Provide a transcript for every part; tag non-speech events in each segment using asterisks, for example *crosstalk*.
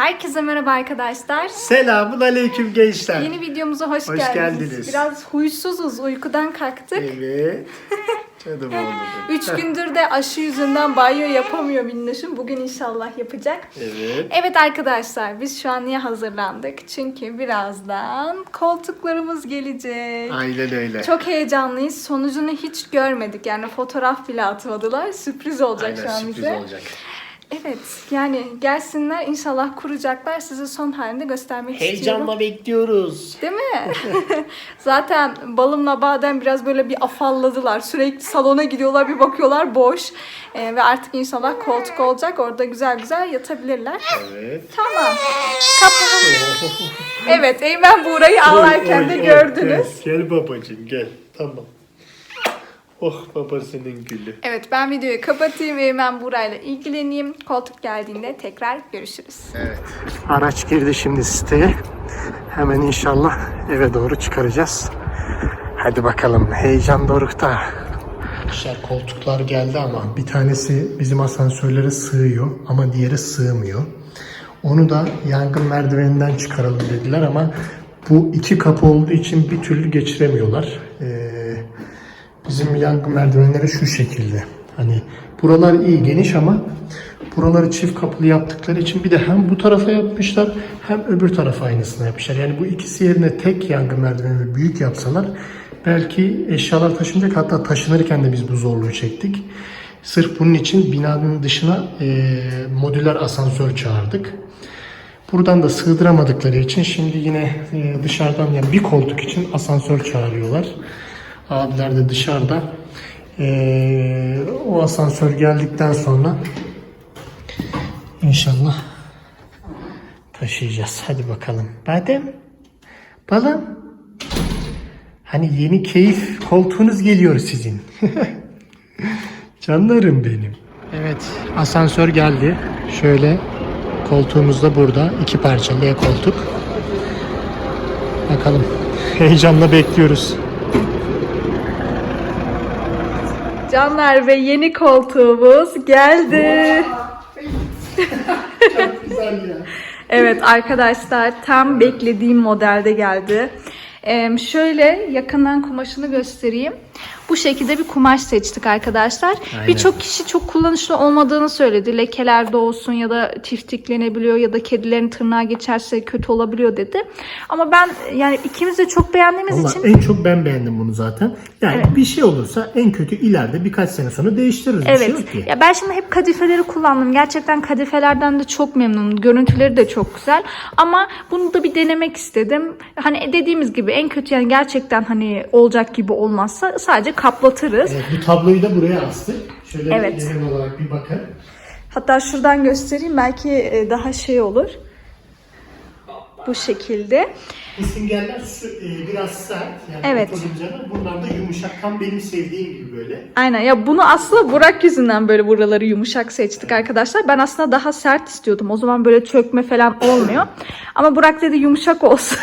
Herkese merhaba arkadaşlar. Selamun aleyküm gençler. Yeni videomuza hoş, Hoş geldiniz. geldiniz. Biraz huysuzuz, uykudan kalktık. Evet. *laughs* Canım oğlum. Üç gündür de aşı yüzünden banyo yapamıyor Minnoş'um. Bugün inşallah yapacak. Evet. Evet arkadaşlar biz şu an niye hazırlandık? Çünkü birazdan koltuklarımız gelecek. Aynen öyle. Çok heyecanlıyız. Sonucunu hiç görmedik. Yani fotoğraf bile atmadılar. Sürpriz olacak Aynen şu an sürpriz bize. olacak. Evet yani gelsinler inşallah kuracaklar. Size son halinde göstermek istiyorum. Heyecanla bekliyoruz. Değil mi? *laughs* Zaten balımla badem biraz böyle bir afalladılar. Sürekli salona gidiyorlar bir bakıyorlar boş. Ee, ve artık inşallah koltuk olacak. Orada güzel güzel yatabilirler. Evet. Tamam. Kapatalım. evet Eymen Buğra'yı ağlarken de gördünüz. Gel, gel babacığım gel. Tamam. Oh babasının gülü. Evet ben videoyu kapatayım. Eymen Buğra'yla ilgileneyim. Koltuk geldiğinde tekrar görüşürüz. Evet. Araç girdi şimdi siteye. Hemen inşallah eve doğru çıkaracağız. Hadi bakalım heyecan dorukta. Arkadaşlar koltuklar geldi ama bir tanesi bizim asansörlere sığıyor ama diğeri sığmıyor. Onu da yangın merdiveninden çıkaralım dediler ama bu iki kapı olduğu için bir türlü geçiremiyorlar. Bizim yangın merdivenleri şu şekilde. Hani buralar iyi geniş ama buraları çift kapılı yaptıkları için bir de hem bu tarafa yapmışlar hem öbür tarafa aynısını yapmışlar. Yani bu ikisi yerine tek yangın merdiveni büyük yapsalar belki eşyalar taşınacak hatta taşınırken de biz bu zorluğu çektik. Sırf bunun için binanın dışına eee modüler asansör çağırdık. Buradan da sığdıramadıkları için şimdi yine e, dışarıdan yani bir koltuk için asansör çağırıyorlar. Abiler de dışarıda. E, o asansör geldikten sonra inşallah taşıyacağız. Hadi bakalım. Badem, balım. Hani yeni keyif koltuğunuz geliyor sizin. *laughs* Canlarım benim. Evet, asansör geldi. Şöyle koltuğumuz da burada. iki parçalı koltuk. Bakalım. *laughs* Heyecanla bekliyoruz. Canlar ve yeni koltuğumuz geldi. Çok güzel ya. Evet arkadaşlar tam beklediğim modelde geldi. Ee, şöyle yakından kumaşını göstereyim. Bu şekilde bir kumaş seçtik arkadaşlar. Birçok kişi çok kullanışlı olmadığını söyledi. Lekeler de olsun ya da tiftiklenebiliyor ya da kedilerin tırnağı geçerse kötü olabiliyor dedi. Ama ben yani ikimiz de çok beğendiğimiz Valla için en çok ben beğendim bunu zaten. Yani bir şey olursa en kötü ileride birkaç sene sonra değiştiririz. Bir şey Evet. yok ki. Ya ben şimdi hep kadifeleri kullandım. Gerçekten kadifelerden de çok memnunum. Görüntüleri de çok güzel. Ama bunu da bir denemek istedim. Hani dediğimiz gibi en kötü yani gerçekten hani olacak gibi olmazsa sadece kaplatırız. Evet, bu tabloyu da buraya astık. Şöyle Evet. genel olarak bir bakın. Hatta şuradan göstereyim belki e, daha şey olur. Bu şekilde. Su- e, biraz sert. Yani Evet. Bunlar da yumuşak. Tam benim sevdiğim gibi böyle. Aynen ya bunu aslında Burak yüzünden böyle buraları yumuşak seçtik arkadaşlar. Ben aslında daha sert istiyordum. O zaman böyle çökme falan olmuyor. *laughs* Ama Burak dedi yumuşak olsun.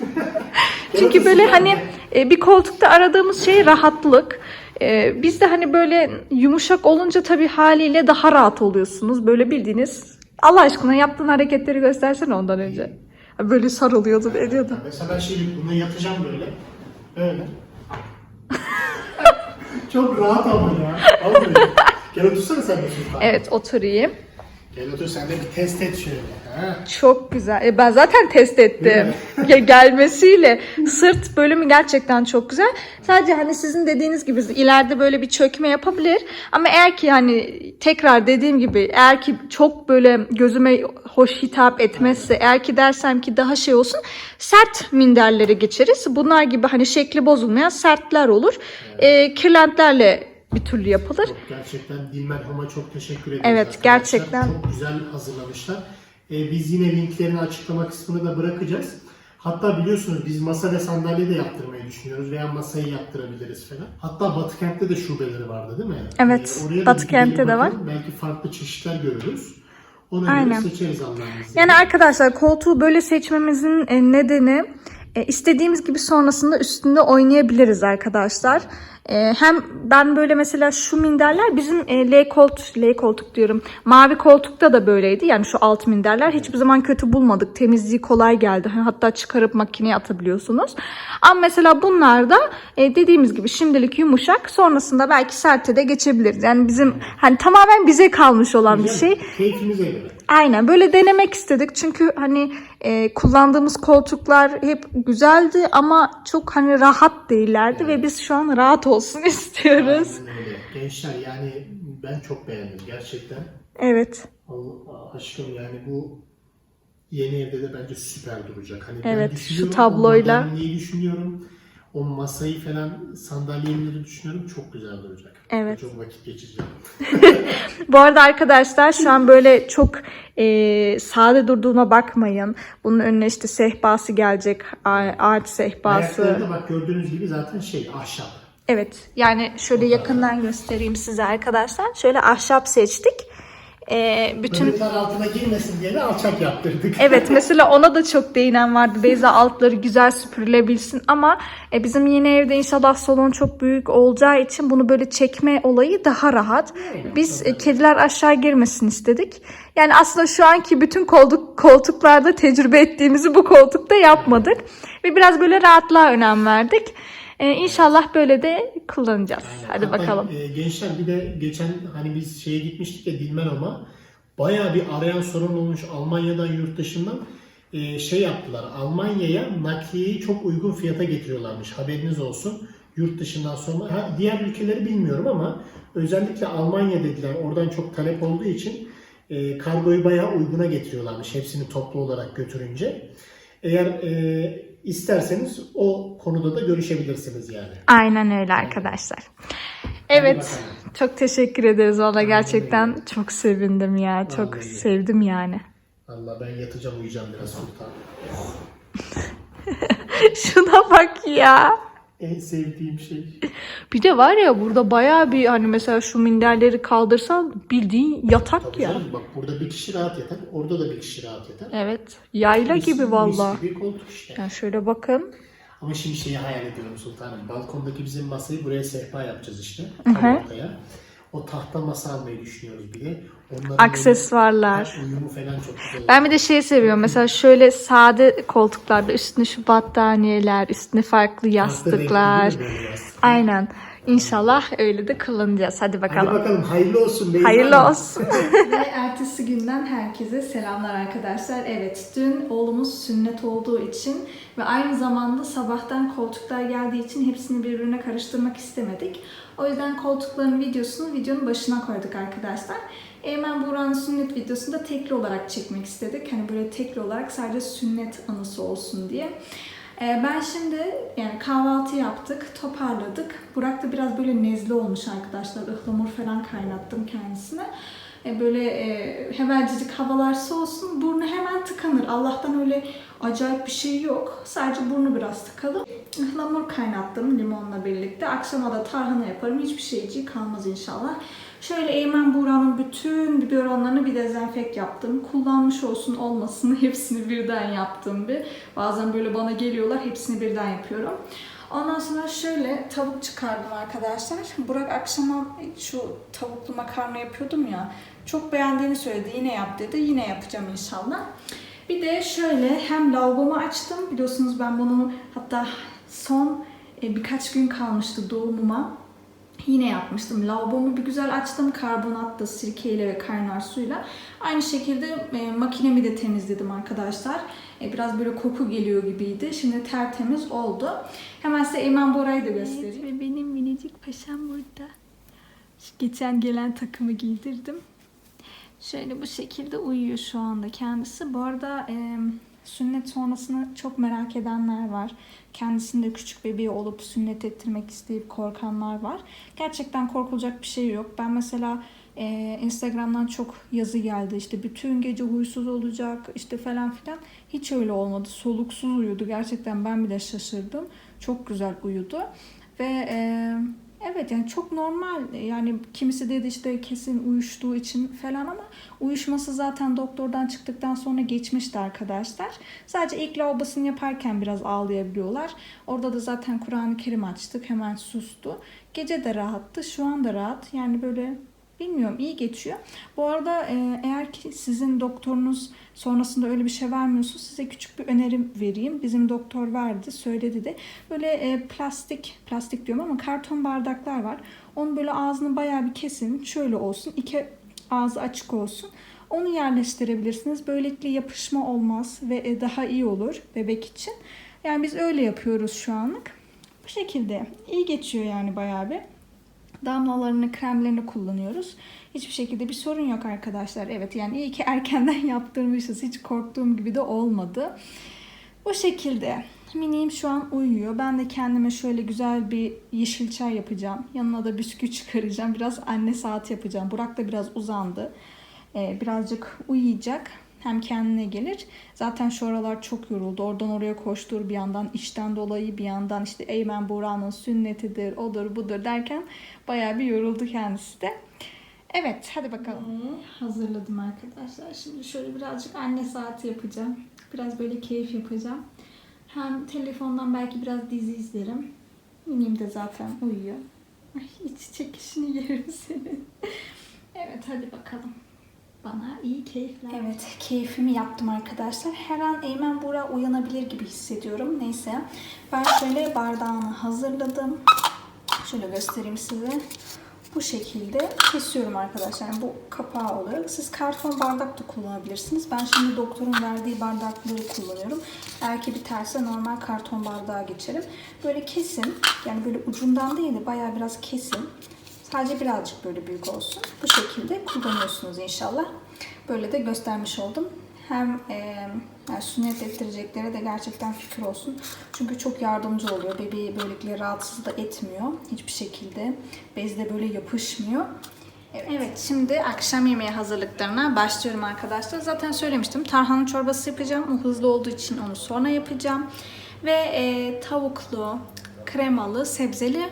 *laughs* Çünkü böyle hani e, bir koltukta aradığımız şey rahatlık. E, Biz de hani böyle yumuşak olunca tabii haliyle daha rahat oluyorsunuz. Böyle bildiğiniz Allah aşkına yaptığın hareketleri göstersene ondan önce. Böyle sarılıyordu ediyordu. Mesela ben şimdi buna yatacağım böyle. Böyle. *laughs* Çok rahat ama ya. Al böyle. Gel otursana sen de. Evet oturayım. Gel otur sen de bir test et şöyle. Ha? Çok güzel. E, ben zaten test ettim. *laughs* Gelmesiyle. Sırt bölümü gerçekten çok güzel. Sadece hani sizin dediğiniz gibi ileride böyle bir çökme yapabilir. Ama eğer ki hani tekrar dediğim gibi eğer ki çok böyle gözüme hoş hitap etmezse eğer ki dersem ki daha şey olsun sert minderlere geçeriz. Bunlar gibi hani şekli bozulmayan sertler olur. E, kirlentlerle bir türlü yapılır. Gerçekten Dilmen Hom'a çok teşekkür ediyoruz. Evet, arkadaşlar. gerçekten. Çok güzel hazırlamışlar. Ee, biz yine linklerini açıklama kısmına da bırakacağız. Hatta biliyorsunuz biz masa ve sandalye de yaptırmayı düşünüyoruz veya masayı yaptırabiliriz falan. Hatta Batıkent'te de şubeleri vardı değil mi? Evet, oraya da Batıkent'te de var. Belki farklı çeşitler görürüz. Ona Aynen. göre seçeriz Allah'ın. Yani arkadaşlar koltuğu böyle seçmemizin e, nedeni e, istediğimiz gibi sonrasında üstünde oynayabiliriz arkadaşlar. E, hem ben böyle mesela şu minderler bizim e, L koltuk, L koltuk diyorum. Mavi koltukta da böyleydi. Yani şu alt minderler hiçbir zaman kötü bulmadık. Temizliği kolay geldi. Hatta çıkarıp makineye atabiliyorsunuz. Ama mesela bunlar da e, dediğimiz gibi şimdilik yumuşak. Sonrasında belki serte de geçebiliriz. Yani bizim hani tamamen bize kalmış olan bir şey. Keyfimize göre. Aynen böyle denemek istedik çünkü hani e, kullandığımız koltuklar hep güzeldi ama çok hani rahat değillerdi ve biz şu an rahat olsun istiyoruz. Aynen öyle. Gençler yani ben çok beğendim gerçekten. Evet. Allah aşkım yani bu yeni evde de bence süper duracak. Hani Evet, ben şu tabloyla. O modernliği düşünüyorum. O masayı falan sandalyeleri düşünüyorum. Çok güzel duracak. Evet. Çok vakit geçireceğim. *laughs* Bu arada arkadaşlar şu an böyle çok e, sade durduğuna bakmayın. Bunun önüne işte sehpası gelecek. Ağaç sehpası. Ayakları da bak gördüğünüz gibi zaten şey ahşap. Evet yani şöyle yakından göstereyim size arkadaşlar. Şöyle ahşap seçtik. E, bütün Böbrekler altına girmesin diye de alçak yaptırdık. *laughs* Evet mesela ona da çok değinen vardı. Beyza altları güzel süpürülebilsin ama e, bizim yeni evde inşallah salon çok büyük olacağı için bunu böyle çekme olayı daha rahat. Biz e, kediler aşağı girmesin istedik. Yani aslında şu anki bütün koltuk, koltuklarda tecrübe ettiğimizi bu koltukta yapmadık. Ve biraz böyle rahatlığa önem verdik. E, inşallah böyle de kullanacağız. Hadi Hatta, bakalım. e, gençler bir de geçen hani biz şeye gitmiştik ya Dilmenom'a. Bayağı bir arayan sorun olmuş Almanya'dan yurt dışından e, şey yaptılar. Almanya'ya nakliyeyi çok uygun fiyata getiriyorlarmış. Haberiniz olsun. Yurt dışından sonra ha, diğer ülkeleri bilmiyorum ama özellikle Almanya dediler. Oradan çok talep olduğu için e, kargoyu bayağı uyguna getiriyorlarmış. Hepsini toplu olarak götürünce. Eğer e, isterseniz o konuda da görüşebilirsiniz yani. Aynen öyle arkadaşlar. Evet. Çok teşekkür ederiz valla gerçekten çok sevindim ya. Çok Vallahi. sevdim yani. Allah ben yatacağım uyuyacağım biraz sultan. *laughs* Şuna bak ya. En sevdiğim şey. *laughs* Bir de var ya burada bayağı bir hani mesela şu minderleri kaldırsan bildiğin yatak Tabii ya. canım, bak burada bir kişi rahat yatar. Orada da bir kişi rahat yatar. Evet. Yayla Mis- gibi valla. mis gibi koltuk işte. Yani şöyle bakın. Ama şimdi şeyi hayal ediyorum sultanım. Balkondaki bizim masayı buraya sehpa yapacağız işte. Tam ortaya. O tahta masa almayı düşünüyoruz bir de. Onların Aksesuarlar. Uyumu, uyumu falan çok güzel. Ben bir de şey seviyorum. Mesela şöyle sade koltuklarda üstüne şu battaniyeler, üstüne farklı yastıklar. Aynen. İnşallah öyle de kullanacağız. Hadi bakalım. Hadi bakalım hayırlı olsun. Beyza Hayırlı olsun. Ve ertesi günden herkese selamlar arkadaşlar. Evet dün oğlumuz sünnet olduğu için ve aynı zamanda sabahtan koltuklar geldiği için hepsini birbirine karıştırmak istemedik. O yüzden koltukların videosunu videonun başına koyduk arkadaşlar. Eymen Buğra'nın sünnet videosunu da tekli olarak çekmek istedik. Hani böyle tekli olarak sadece sünnet anısı olsun diye. Ee, Ben şimdi yani kahvaltı yaptık, toparladık. Burak da biraz böyle nezle olmuş arkadaşlar. Ihlamur falan kaynattım kendisine. Ee, Böyle e, hemencecik havalar soğusun, burnu hemen tıkanır. Allah'tan öyle acayip bir şey yok. Sadece burnu biraz tıkalı. Ihlamur kaynattım limonla birlikte. Akşama da tarhana yaparım. Hiçbir şeyciği kalmaz inşallah. Şöyle Eymen Buğra'nın bütün biberonlarını bir dezenfekt yaptım. Kullanmış olsun olmasın *laughs* hepsini birden yaptım bir. Bazen böyle bana geliyorlar hepsini birden yapıyorum. Ondan sonra şöyle tavuk çıkardım arkadaşlar. Burak akşama şu tavuklu makarna yapıyordum ya. Çok beğendiğini söyledi. Yine yap dedi. Yine yapacağım inşallah. Bir de şöyle hem lavabomu açtım. Biliyorsunuz ben bunu hatta son e, birkaç gün kalmıştı doğumuma. Yine yapmıştım. Lavabomu bir güzel açtım. Karbonatla, sirkeyle ve kaynar suyla. Aynı şekilde e, makinemi de temizledim arkadaşlar. E, biraz böyle koku geliyor gibiydi. Şimdi tertemiz oldu. Hemen size Eymen Bora'yı da göstereyim. ve benim minicik paşam burada. Geçen gelen takımı giydirdim. Şöyle bu şekilde uyuyor şu anda kendisi. Bu arada e, sünnet sonrasını çok merak edenler var. Kendisinde küçük bebeği olup sünnet ettirmek isteyip korkanlar var. Gerçekten korkulacak bir şey yok. Ben mesela e, Instagram'dan çok yazı geldi. İşte bütün gece huysuz olacak işte falan filan. Hiç öyle olmadı. Soluksuz uyudu. Gerçekten ben bile şaşırdım. Çok güzel uyudu. Ve e, Evet yani çok normal yani kimisi dedi işte kesin uyuştuğu için falan ama uyuşması zaten doktordan çıktıktan sonra geçmişti arkadaşlar. Sadece ilk lavabosunu yaparken biraz ağlayabiliyorlar. Orada da zaten Kur'an-ı Kerim açtık hemen sustu. Gece de rahattı şu anda rahat yani böyle bilmiyorum iyi geçiyor. Bu arada e, eğer ki sizin doktorunuz sonrasında öyle bir şey vermiyorsa size küçük bir önerim vereyim. Bizim doktor verdi, söyledi de. Böyle e, plastik, plastik diyorum ama karton bardaklar var. Onu böyle ağzını bayağı bir kesin. Şöyle olsun. iki ağzı açık olsun. Onu yerleştirebilirsiniz. Böylelikle yapışma olmaz ve e, daha iyi olur bebek için. Yani biz öyle yapıyoruz şu anlık. Bu şekilde. iyi geçiyor yani bayağı bir damlalarını, kremlerini kullanıyoruz. Hiçbir şekilde bir sorun yok arkadaşlar. Evet yani iyi ki erkenden *laughs* yaptırmışız. Hiç korktuğum gibi de olmadı. Bu şekilde. Miniğim şu an uyuyor. Ben de kendime şöyle güzel bir yeşil çay yapacağım. Yanına da bisküvi çıkaracağım. Biraz anne saat yapacağım. Burak da biraz uzandı. Ee, birazcık uyuyacak. Hem kendine gelir. Zaten şu aralar çok yoruldu. Oradan oraya koştur bir yandan işten dolayı bir yandan işte Eymen Buğra'nın sünnetidir, odur budur derken bayağı bir yoruldu kendisi de. Evet hadi bakalım. hazırladım arkadaşlar. Şimdi şöyle birazcık anne saati yapacağım. Biraz böyle keyif yapacağım. Hem telefondan belki biraz dizi izlerim. Minim de zaten uyuyor. Ay iç çekişini *laughs* yerim senin. evet hadi bakalım. Bana iyi keyifler. Evet keyfimi yaptım arkadaşlar. Her an Eymen Buğra uyanabilir gibi hissediyorum. Neyse ben şöyle bardağını hazırladım. Şöyle göstereyim size. Bu şekilde kesiyorum arkadaşlar. Yani bu kapağı olarak. Siz karton bardak da kullanabilirsiniz. Ben şimdi doktorun verdiği bardakları kullanıyorum. Eğer ki biterse normal karton bardağa geçerim. Böyle kesin. Yani böyle ucundan değil de bayağı biraz kesin. Sadece birazcık böyle büyük olsun. Bu şekilde kullanıyorsunuz inşallah. Böyle de göstermiş oldum. Hem e, yani sünnet ettireceklere de gerçekten fikir olsun. Çünkü çok yardımcı oluyor. Bebeği böylelikle rahatsız da etmiyor. Hiçbir şekilde. Bezde böyle yapışmıyor. Evet. evet şimdi akşam yemeği hazırlıklarına başlıyorum arkadaşlar. Zaten söylemiştim tarhana çorbası yapacağım. O hızlı olduğu için onu sonra yapacağım. Ve e, tavuklu, kremalı, sebzeli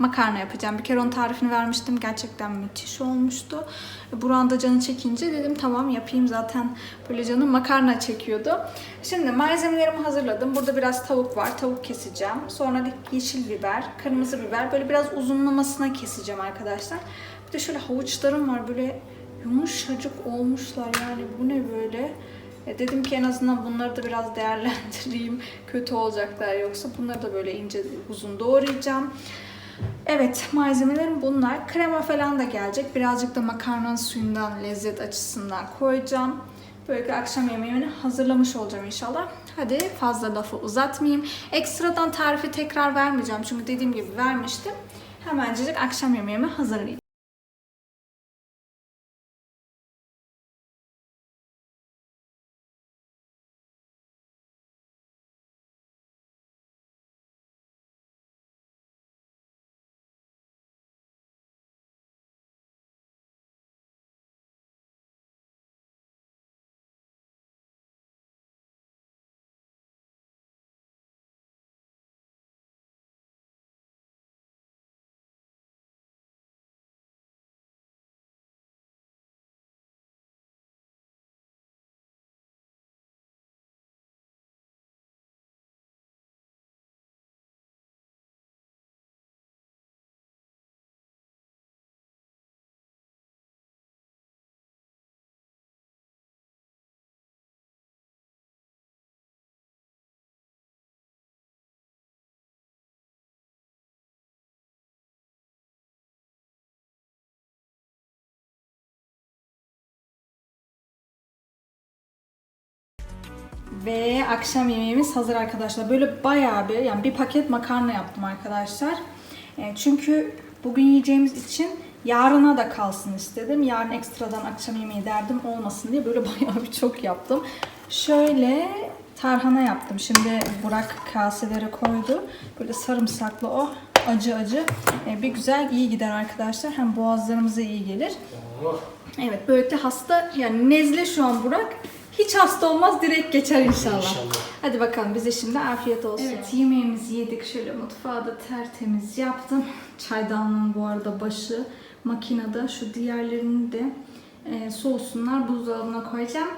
makarna yapacağım. Bir kere onun tarifini vermiştim. Gerçekten müthiş olmuştu. Buran da canı çekince dedim tamam yapayım zaten böyle canım makarna çekiyordu. Şimdi malzemelerimi hazırladım. Burada biraz tavuk var. Tavuk keseceğim. Sonra yeşil biber, kırmızı biber. Böyle biraz uzunlamasına keseceğim arkadaşlar. Bir de şöyle havuçlarım var. Böyle yumuşacık olmuşlar yani. Bu ne böyle? E dedim ki en azından bunları da biraz değerlendireyim. *laughs* Kötü olacaklar yoksa bunları da böyle ince uzun doğrayacağım. Evet malzemelerim bunlar. Krema falan da gelecek. Birazcık da makarnanın suyundan lezzet açısından koyacağım. Böylelikle akşam yemeğini hazırlamış olacağım inşallah. Hadi fazla lafı uzatmayayım. Ekstradan tarifi tekrar vermeyeceğim. Çünkü dediğim gibi vermiştim. Hemencecik akşam yemeğimi hazırlayayım. Ve akşam yemeğimiz hazır arkadaşlar. Böyle bayağı bir yani bir paket makarna yaptım arkadaşlar. E, çünkü bugün yiyeceğimiz için yarına da kalsın istedim. Yarın ekstradan akşam yemeği derdim olmasın diye böyle *laughs* bayağı bir çok yaptım. Şöyle tarhana yaptım. Şimdi Burak kaselere koydu. Böyle sarımsaklı o acı acı. E, bir güzel iyi gider arkadaşlar. Hem boğazlarımıza iyi gelir. Evet böylelikle hasta yani nezle şu an Burak Hiç hasta olmaz direkt geçer inşallah. İnşallah. Hadi bakalım bize şimdi afiyet olsun. Evet yemeğimizi yedik. Şöyle mutfağı da tertemiz yaptım. Çaydanlığın bu arada başı makinede. Şu diğerlerini de e, soğusunlar buzdolabına koyacağım.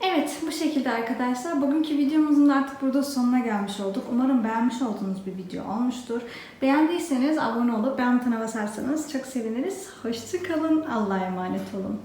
Evet bu şekilde arkadaşlar. Bugünkü videomuzun da artık burada sonuna gelmiş olduk. Umarım beğenmiş olduğunuz bir video olmuştur. Beğendiyseniz abone olup beğen butonuna basarsanız çok seviniriz. Hoşçakalın. Allah'a emanet olun.